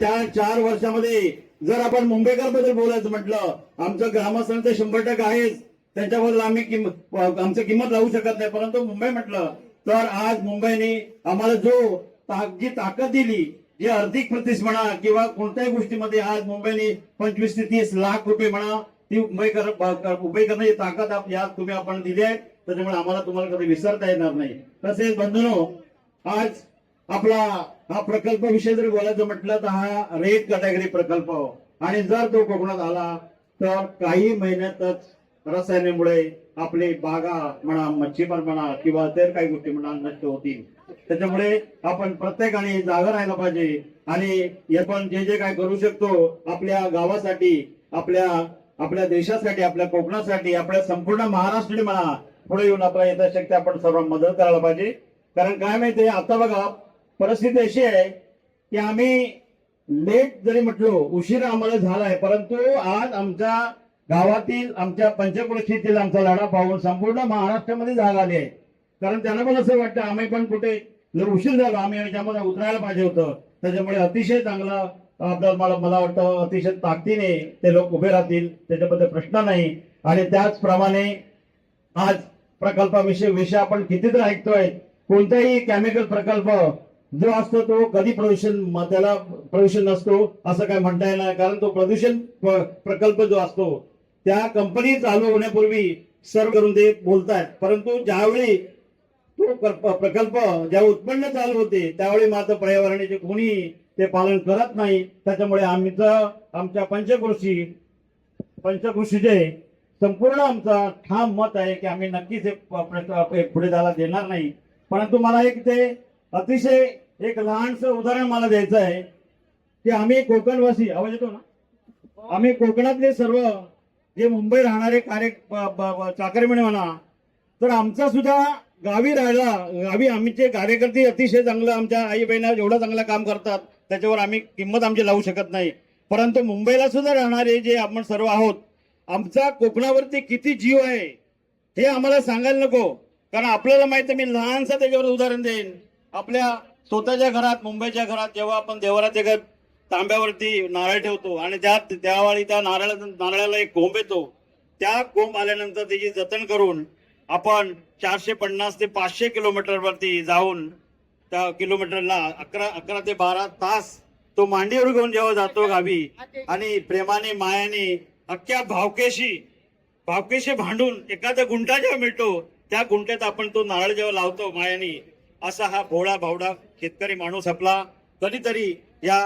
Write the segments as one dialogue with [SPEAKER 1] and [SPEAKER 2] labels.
[SPEAKER 1] त्या चार वर्षामध्ये जर आपण मुंबईकरबद्दल बोलायचं म्हटलं आमचं ग्रामस्थांचं शंभर टक्के आहेच. त्यांच्याबद्दल आम्ही किंमत आमचं किंमत लावू शकत नाही. परंतु मुंबई म्हटलं तर आज मुंबईने आम्हाला जो ताक जी ताकद दिली जी आर्थिक प्रतिष्ठ म्हणा किंवा कोणत्याही गोष्टीमध्ये आज मुंबईने पंचवीस ते तीस लाख रुपये म्हणा ती मुंबई कर उभे करण्याची ताकद आप- या तुम्ही आपण दिली आहे त्याच्यामुळे आम्हाला तुम्हाला कधी विसरता येणार नाही. तसेच बंधूनो आज आपला हा प्रकल्प विषय जर बोलायचं म्हटलं तर हा रेड कॅटेगरी प्रकल्प. आणि जर तो कोकणात आला तर काही महिन्यातच रसायनामुळे आपले बागा म्हणा मच्छीमार म्हणा किंवा इतर काही गोष्टी म्हणा नष्ट होतील. त्याच्यामुळे आपण प्रत्येकाने जागा राहायला पाहिजे. आणि आपण जे जे काय करू शकतो आपल्या गावासाठी आपल्या आपल्या देशासाठी आपल्या कोकणासाठी आपल्या संपूर्ण महाराष्ट्र म्हणा पुढे येऊन आपल्या यथाशक्ती आपण सर्व मदत करायला पाहिजे. कारण काय माहितीये आता बघा परिस्थिती अशी आहे की आम्ही लेट जरी म्हटलो उशीर आम्हाला झालाय परंतु आज आमच्या गावातील आमच्या पंचक्रोशीतील आमचा लढा पाहून संपूर्ण महाराष्ट्रामध्ये झाला आली आहे. कारण त्यांना पण असं वाटतं आम्ही पण कुठे जर उशीर झालो आम्ही याच्यामध्ये उतरायला पाहिजे होतं. त्याच्यामुळे अतिशय चांगला आपल्याला मला मला वाटतं अतिशय ताकदीने ते लोक उभे राहतील त्याच्याबद्दल प्रश्न नाही. आणि त्याचप्रमाणे आज प्रकल्पाविषयी विषय आपण कितीतरी ऐकतोय. कोणताही केमिकल प्रकल्प जो असतो तो कधी प्रदूषण त्याला प्रदूषण नसतो असं काय म्हणता येणार कारण तो प्रदूषण प्रकल्प जो असतो त्या कंपनी चालू होण्यापूर्वी सर्व करून ते बोलतात परंतु ज्यावेळी तो प्रकल्प ज्या उत्पन्न चालू होते त्यावेळी मात्र पर्यावरणाचे कोणी ते पालन करत नाही. त्याच्यामुळे आम्ही तर आमच्या पंचकृषी पंचकृषीचे संपूर्ण आमचा ठाम मत आहे की आम्ही नक्कीच हे पुढे जायला देणार नाही. परंतु मला एक ते अतिशय एक लहानस उदाहरण मला द्यायचं आहे की आम्ही कोकणवासी आवाज येतो ना? आम्ही कोकणातले सर्व जे मुंबई राहणारे कार्य ब- म्हणा तर आमचा सुद्धा गावी राहायला गावी आमचे कार्यकर्ते अतिशय चांगलं आमच्या आई बहिणी एवढं चांगलं काम करतात त्याच्यावर आम्ही किंमत आमची लावू शकत नाही. परंतु मुंबईला सुद्धा राहणारे जे आपण सर्व आहोत आमचा कोकणावरती किती जीव आहे हे आम्हाला सांगायला नको. कारण आपल्याला माहिती आहे, मी लहानसं त्याच्यावर उदाहरण देईन. आपल्या स्वतःच्या घरात मुंबईच्या घरात जेव्हा आपण देवराच्या घर तांब्यावरती नारळ ठेवतो आणि त्यात त्यावेळी त्या नारळा नारळाला एक कोंब येतो त्या कोंब आल्यानंतर त्याची जतन करून आपण चारशे पन्नास ते पाचशे किलोमीटरवरती जाऊन त्या किलोमीटरला अकरा अकरा ते बारा तास तो मांडीवर घेऊन जेव्हा जातो गावी आणि प्रेमाने मायाने अख्ख्या भावकेशी भावकेशी भांडून एखादा गुंठा जेव्हा मिळतो त्या गुंठ्यात आपण तो नारळ जेव्हा लावतो मायाने असा हा भोळा भावडा शेतकरी माणूस आपला कधीतरी या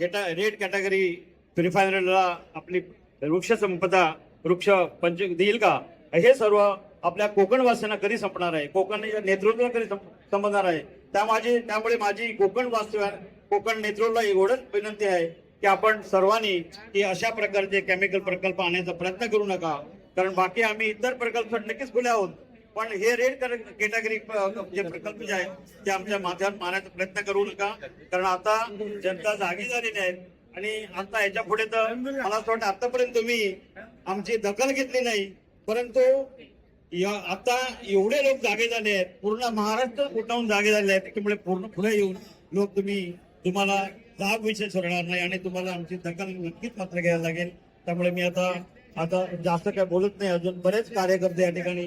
[SPEAKER 1] गेटा रेड कॅटेगरी रिफायनरीला आपली वृक्ष संपदा वृक्ष पंच देईल का? हे सर्व आपल्या कोकणवासियांना कधी संपणार आहे? कोकण नेतृत्वाला कधी संपणार आहे? त्या माझी त्यामुळे माझी कोकण वास्तव्य कोकण नेतृत्वाला एवढंच विनंती आहे की आपण सर्वांनी की अशा प्रकारचे केमिकल प्रकल्प आणण्याचा प्रयत्न करू नका. कारण बाकी आम्ही इतर प्रकल्प नक्कीच खुले आहोत. पण हे रेड कॅटेगरी जे प्रकल्प जे आहेत ते आमच्या माथ्यावर मारण्याचा प्रयत्न करू नका. कारण आता जनता जागी झालेली आहे आणि आता याच्यापुढे तर मला असं वाटतं आतापर्यंत तुम्ही आमची दखल घेतली नाही. परंतु आता एवढे लोक जागे झाले आहेत पूर्ण महाराष्ट्र उठावून जागे झाले आहेत त्याच्यामुळे पूर्ण पुढे येऊन लोक तुम्ही तुम्हाला लाभ विषय सोडणार नाही आणि तुम्हाला आमची दखल नक्कीच मात्र घ्यायला लागेल. त्यामुळे मी आता आता जास्त काय बोलत नाही अजून बरेच कार्यकर्ते या ठिकाणी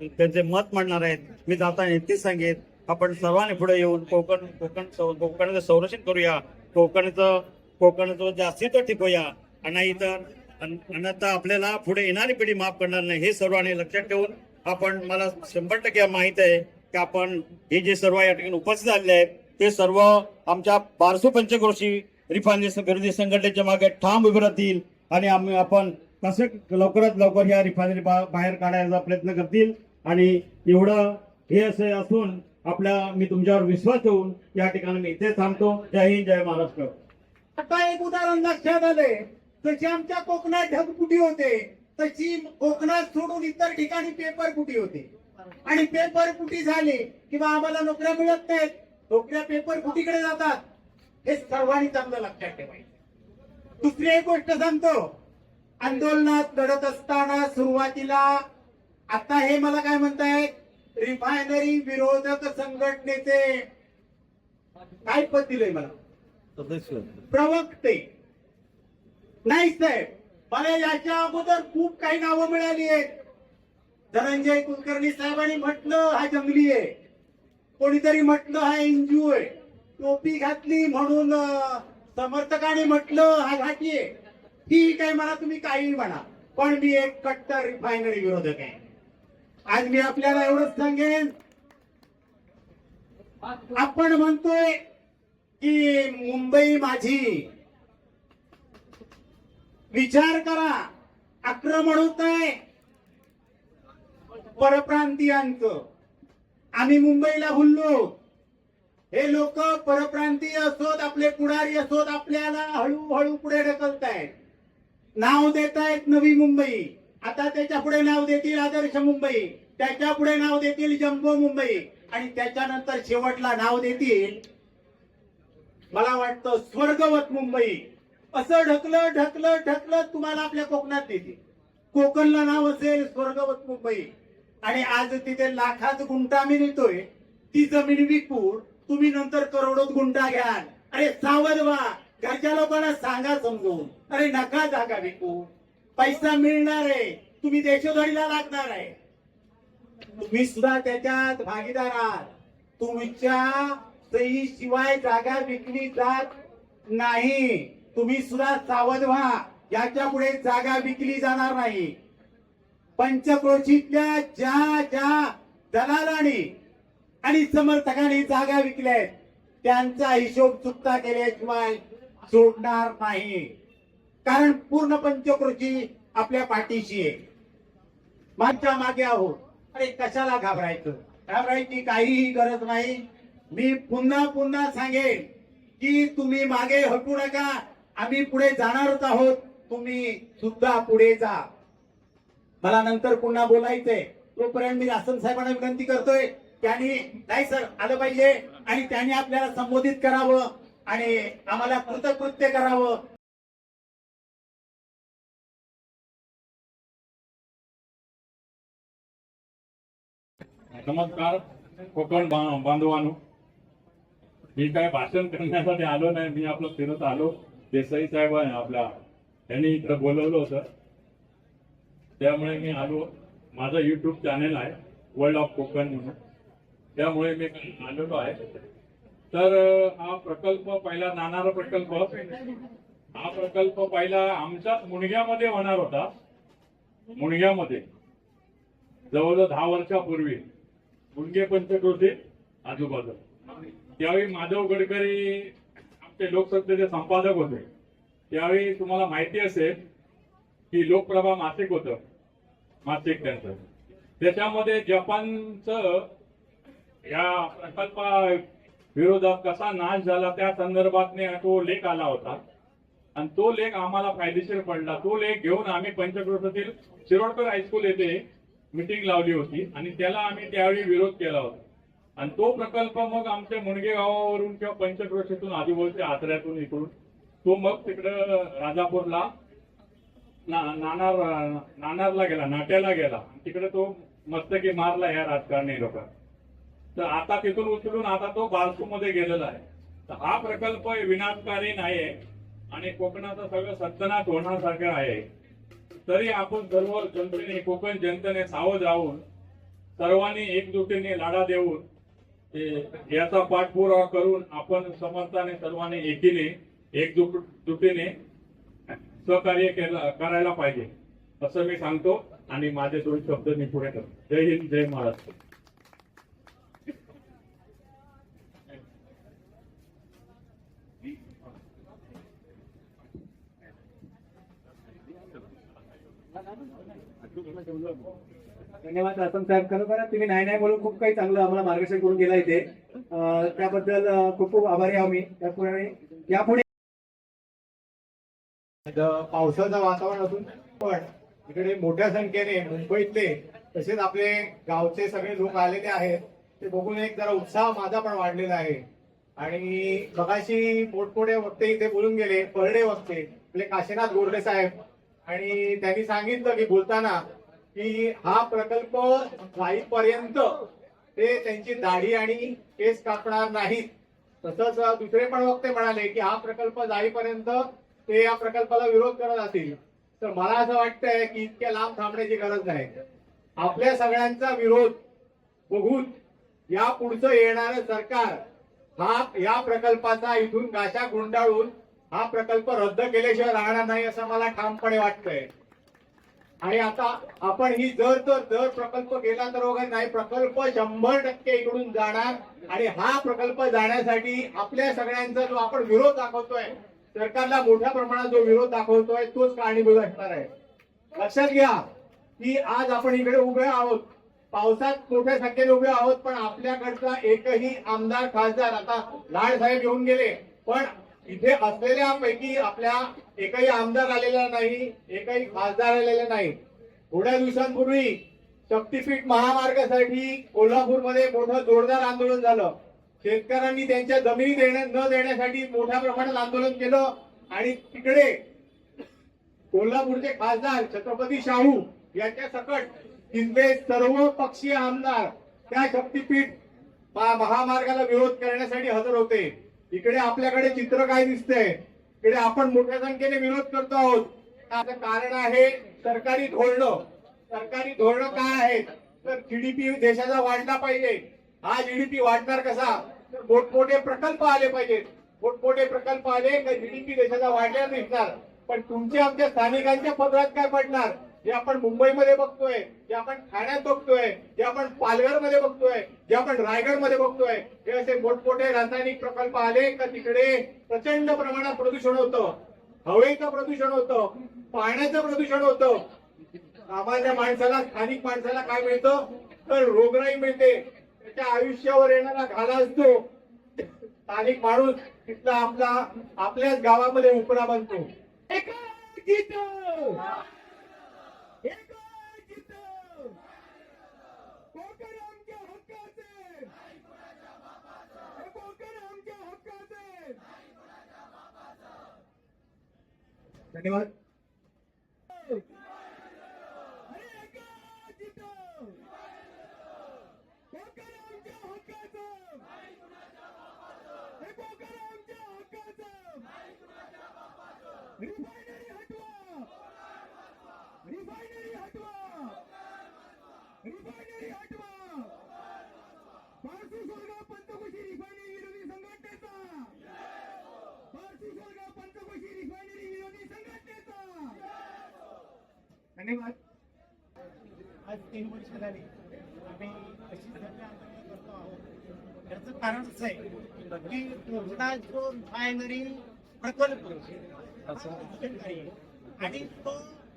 [SPEAKER 1] त्यांचे मत मांडणार आहेत. मी जाताना इतकेच सांगेन. आपण सर्वांनी पुढे येऊन कोकण कोकण कोकणाचं संरक्षण करूया. कोकणचं कोकणाचं जास्तीत टिकूया. आणि इतर अन्यथा आपल्याला पुढे येणारी पिढी माफ करणार नाही. हे सर्वांनी लक्षात ठेवून आपण मला शंभर टक्के माहीत आहे की आपण हे जे सर्व या ठिकाणी उपस्थित झालेले आहेत ते सर्व आमच्या बारसो पंचक्रोशी रिफायनरी विरोधी संघटनेच्या मागे ठाम उभे राहतील. आणि आम्ही आपण कसं लवकरात लवकर या रिफायनरी बाहेर काढायचा प्रयत्न करतील. आणि एवढं हे असे असून आपल्या मी तुमच्यावर विश्वास ठेवून या ठिकाणी मी इथे थांबतो. जय हिंद जय महाराष्ट्र.
[SPEAKER 2] आता एक उदाहरण लक्षात आले जशी आमच्या कोकणात ढगपुटी होते तशी कोकणात सोडून इतर ठिकाणी पेपर फुटी होते. आणि पेपर फुटी झाली किंवा आम्हाला नोकऱ्या मिळत नाहीत. नोकऱ्या पेपर फुटीकडे जातात. हे सर्वांनी चांगलं लक्षात ठेवायचं. दुसरी एक गोष्ट सांगतो. आंदोलनात लढत असताना सुरुवातीला आता हे मला काय म्हणतायत? रिफायनरी विरोधक संघटनेचे काय पद दिलंय मला. प्रवक्ते. नाही साहेब मला याच्या अगोदर खूप काही नावं मिळाली आहेत. धनंजय कुलकर्णी साहेबांनी म्हटलं हा जंगली आहे. कोणीतरी म्हटलं हा एनजीओ आहे. टोपी घातली म्हणून समर्थकाने म्हटलं हा घाटी आहे. ठीक आहे मला तुम्ही काही म्हणा. पण मी एक कट्टर रिफायनरी विरोधक आहे. आज मी आपल्याला एवढंच सांगेन. आपण म्हणतोय की मुंबई माझी. विचार करा. आक्रमण होत आहे परप्रांतीयांचं. आम्ही मुंबईला भुललो. हे लोक परप्रांतीय असोत आपले पुढारी असोत आपल्याला हळूहळू पुढे ढकलतायत. नाव देत आहेत नवी मुंबई. आता त्याच्या पुढे नाव देतील आदर्श मुंबई. त्याच्या पुढे नाव देतील जम्बो मुंबई. आणि त्याच्यानंतर शेवटला नाव देतील मला वाटतं स्वर्गवत मुंबई. असं ढकलं ढकलं ढकलं तुम्हाला आपल्या कोकणात देतील. कोकणला नाव असेल स्वर्गवत मुंबई. आणि आज तिथे लाखात गुंटा मी नेतोय. ती जमीन विकून तुम्ही नंतर करोडोत गुंठा घ्याल. अरे सावध व्हा. घरच्या लोकांना सांगा समजून. अरे नका जागा विकू. पैसा मिळणार आहे. तुम्ही देशोधडीला लागणार आहे. तुम्ही सुद्धा त्याच्यात भागीदार आहात. तुमच्या सही शिवाय जागा विकली जात नाही. तुम्ही सुद्धा सावध व्हा. याच्यापुढे जागा विकली जाणार नाही. पंचक्रोशीतल्या ज्या ज्या दलालांनी आणि समर्थकांनी जागा विकल्या त्यांचा हिशोब चुकता केल्याशिवाय सोडणार नाही. कारण पूर्ण पंचकृती आपल्या पाठीशी आहे. मागच्या मागे आहोत. अरे कशाला घाबरायचं? घाबरायची काहीही गरज नाही. मी पुन्हा पुन्हा सांगेन की तुम्ही मागे हटू नका. आम्ही पुढे जाणारच आहोत. तुम्ही सुद्धा पुढे जा. मला नंतर पुन्हा बोलायचंय. तोपर्यंत मी रासन साहेबांना विनंती करतोय. त्यांनी नाही सर आलं पाहिजे. आणि त्यांनी आपल्याला संबोधित करावं. आणि आम्हाला कृतकृत्य करावं.
[SPEAKER 3] नमस्कार कोकण बांधवानो बांधवांनो. मी काय भाषण करण्यासाठी आलो नाही मी आपलं फिरत आलो. देसाई साहेब आहे आपल्या. त्यांनी इकडे बोलवलं होतं. त्यामुळे मी आलो. माझं युट्यूब चॅनेल आहे वर्ल्ड ऑफ कोकण म्हणून. त्यामुळे मी आलेलो आहे. तर हा प्रकल्प पहिला नाणार प्रकल्प. हा प्रकल्प पहिला आमच्याच मुणग्यामध्ये होणार होता. मुणग्यामध्ये. जवळजवळ दहा वर्षापूर्वी. मुणगे पंचकृती आजूबाजू त्यावेळी माधव गडकरी आमचे लोकसत्तेचे संपादक होते त्यावेळी तुम्हाला माहिती असेल की लोकप्रभा मासिक होतं. मासिक त्यांचं. त्याच्यामध्ये जपानचं या प्रकल्पा विरोधात कसा नाश झाला त्या संदर्भात तो लेख आला होता. आणि तो लेख आम्हाला फायदेशीर पडला. तो लेख घेऊन आम्ही पंचक्रोशीतील शिरोडकर हायस्कूल येथे मिटिंग लावली होती आणि त्याला आम्ही त्यावेळी विरोध केला होता. आणि तो प्रकल्प मग आमच्या मुणगे गावावरून किंवा पंचक्रोशेतून आजूबाजूच्या आचऱ्यातून इकडून तो मग तिकडं राजापूरला नाणार नाणारला गेला नाट्याला गेला. तिकडे तो मस्तकी मारला या राजकारणी लोकांना. तर आता तिथून उचलून आता तो बारसू मध्ये गेलेला आहे. तर हा प्रकल्प विनाशकारी नाही आणि कोकणाचा सगळं सत्तनाश होण्यासारखं आहे. तरी आपण सर्व जनतेने कोकण जनतेने सावध राहून सर्वांनी एकजुटीने लढा देऊन याचा पाठपुरावा करून आपण समर्थाने सर्वांनी एकीने एकजुटीने सहकार्य केला करायला पाहिजे. असं मी सांगतो आणि माझे दोन शब्द मी पुढे करतो. जय हिंद जय महाराष्ट्र.
[SPEAKER 4] धन्यवाद आसम साहेब. खरोखर तुम्ही नाही नाही बोलून खूप काही चांगलं आम्हाला मार्गदर्शन करून गेला इथे. त्याबद्दल खूप खूप आभारी आहो मी. त्यापुढे यापुढे
[SPEAKER 2] पावसाचं वातावरण असून पण इकडे मोठ्या संख्येने मुंबईतले तसेच आपले गावचे सगळे लोक आलेले आहेत. ते बघून एक जरा उत्साह माझा पण वाढलेला आहे. आणि बघाशी मोठमोठे वक्ते इथे बोलून गेले परडे वक्ते आपले काशीनाथ गोरडे साहेब आणि त्यांनी सांगितलं की बोलताना की हा प्रकल्प जाईपर्यंत ते त्यांची दाढी आणि केस कापणार नाहीत.
[SPEAKER 5] तसंच दुसरे पण वक्ते म्हणाले की हा प्रकल्प जाईपर्यंत ते या प्रकल्पाला विरोध करत असतील. तर मला असं वाटतंय की इतक्या लांब थांबण्याची गरज नाही. आपल्या सगळ्यांचा विरोध बघून या पुढचं येणारं सरकार हा या प्रकल्पाचा इथून गाशा गुंडाळून हा प्रकल्प रद्द केल्याशिवाय राहणार नाही असं मला ठामपणे वाटतंय. आणि आता आपण ही जर तर जर प्रकल्प गेला तर वगैरे नाही प्रकल्प शंभर टक्के इकडून जाणार आणि हा प्रकल्प जाण्यासाठी आपल्या सगळ्यांचा जो आपण विरोध दाखवतोय सरकारला मोठ्या प्रमाणात जो विरोध दाखवतोय तोच कारणीभूत असणार आहे. लक्षात घ्या की आज आपण इकडे उभे आहोत. पावसात मोठ्या संख्येने उभे आहोत पण आपल्याकडचा एकही आमदार खासदार आता लाड साहेब येऊन गेले. पण इथे असलेल्यापैकी आपल्या एकही आमदार आलेला नाही एकही खासदार आलेला नाही. थोड्या दिवसांपूर्वी शक्तीपीठ महामार्गासाठी कोल्हापूरमध्ये मोठं जोरदार आंदोलन झालं. शेतकऱ्यांनी त्यांच्या जमिनी देण्या न देण्यासाठी मोठ्या प्रमाणात आंदोलन केलं. आणि तिकडे कोल्हापूरचे खासदार छत्रपती शाहू यांच्या सकट तिथले सर्व पक्षीय आमदार त्या शक्तीपीठ महामार्गाला विरोध करण्यासाठी हजर होते. इकडे आपल्याकडे चित्र काय दिसतंय? इकडे आपण मोठ्या संख्येने विरोध करतो आहोत. त्याचं कारण आहे सरकारी धोरणं. सरकारी धोरणं काय आहेत? तर जीडीपी देशाचा वाढला पाहिजे. हा जीडीपी वाढणार कसा? तर मोठमोठे प्रकल्प आले पाहिजेत. मोठमोठे प्रकल्प आले तर जीडीपी देशाचा वाढल्या दिसणार. पण तुमच्या आमच्या स्थानिकांच्या पदरात काय पडणार? जे आपण मुंबईमध्ये बघतोय जे आपण ठाण्यात बघतोय जे आपण पालघरमध्ये बघतोय जे आपण रायगडमध्ये बघतोय हे असे मोठमोठे रासायनिक प्रकल्प आले का तिकडे प्रचंड प्रमाणात प्रदूषण होतं. हवेचं प्रदूषण होतं पाण्याचं प्रदूषण होतं. सामान्य माणसाला स्थानिक माणसाला काय मिळतं? तर रोगराई मिळते. त्याच्या आयुष्यावर येणारा घाला असतो. स्थानिक माणूस तिथला आपला आपल्याच गावामध्ये उपरा बनतो. कोकण आमच्या हक्काचे! हे कोकण आमच्या हक्काचे!
[SPEAKER 4] धन्यवाद
[SPEAKER 5] अरे एकच गीतं! कोकण आमच्या हक्काचं! हे कोकण आमच्या हक्काचं! रिफायनरी हटवा रिफायनरी हटवा रिफायनरी हटवा पारसी स्वर्ग पंचकोशी रिफायनरी विरोधी संघटनेचा पारसी स्वर्ग पंचकोशी रिफायनरी विरोधी संघटनेचा
[SPEAKER 4] धन्यवाद
[SPEAKER 2] आज तीन वर्ष झाली आम्ही अशी करतो आहोत. याचं कारण असं आहे की कोकणात जो रिफायनरी प्रकल्प. आणि तो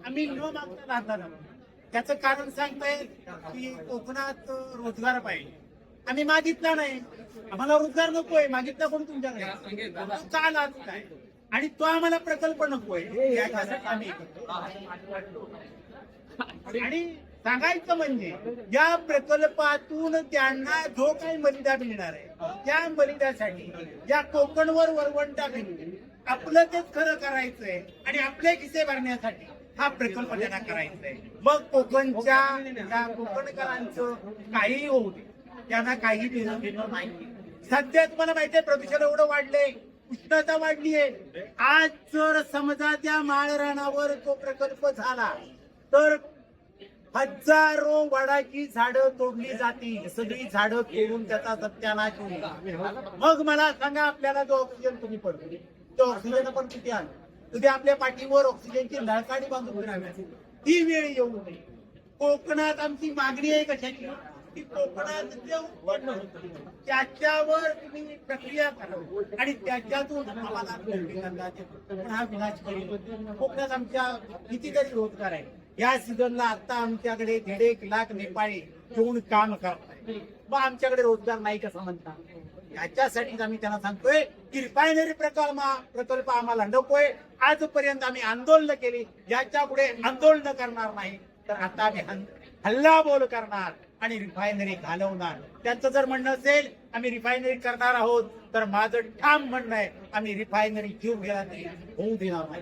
[SPEAKER 2] आम्ही न मागता राहणार आहोत त्याचं कारण सांगतायत की कोकणात रोजगार पाहिजे. आम्ही मागितला नाही. आम्हाला रोजगार नकोय. मागितला कोण तुमच्याकडे? तो का लागत आहे आणि तो आम्हाला प्रकल्प नकोय आम्ही. आणि सांगायचं म्हणजे या प्रकल्पातून त्यांना जो काही मलिदा मिळणार आहे त्या मलिदासाठी या कोकणवर वरवंटा फिरून आपलं तेच खरं करायचंय आणि आपले खिसे भरण्यासाठी हा प्रकल्प त्यांना करायचा आहे मग कोकणच्या कोकणकरांचं काहीही होऊ दे. त्यांना काही नाही सध्या तुम्हाला माहितीये प्रदूषण एवढं वाढलंय. उष्णता वाढली आहे. आज जर समजा त्या माळरानावर तो प्रकल्प झाला तर हजारो वडाची झाडं तोडली जातील. सगळी झाडं तोडून त्याचा सत्यानाश होईल. मग मला सांगा आपल्याला जो ऑक्सिजन तुम्ही पडतो तो ऑक्सिजन आपण किती आण? तुझ्या आपल्या पाठीवर ऑक्सिजनची नळकाडी बांधून फिरावी ती वेळ येऊ नये. कोकणात आमची मागणी आहे कशाची? की कोकणात जे उत्पन्न त्याच्यावर तुम्ही प्रक्रिया करा आणि त्याच्यातून आम्हाला पण हा विनाशकारी कोकणात आमच्या कितीतरी रोजगार आहे या सीझनला आता आमच्याकडे दीड एक लाख नेपाळी येऊन काम करतात मग आमच्याकडे रोजगार नाही कसं म्हणतात? याच्यासाठीच आम्ही त्यांना सांगतोय की रिफायनरी प्रकल्प प्रकल्प आम्हाला नकोय. आजपर्यंत आम्ही आंदोलन केली. याच्यापुढे आंदोलन करणार नाही. तर आता आम्ही हल्ला बोल करणार. आणि रिफायनरी घालवणार. त्यांचं जर म्हणणं असेल आम्ही रिफायनरी करणार आहोत तर माझं ठाम म्हणणं आहे आम्ही रिफायनरी जीव गेला नाही होऊ देणार नाही.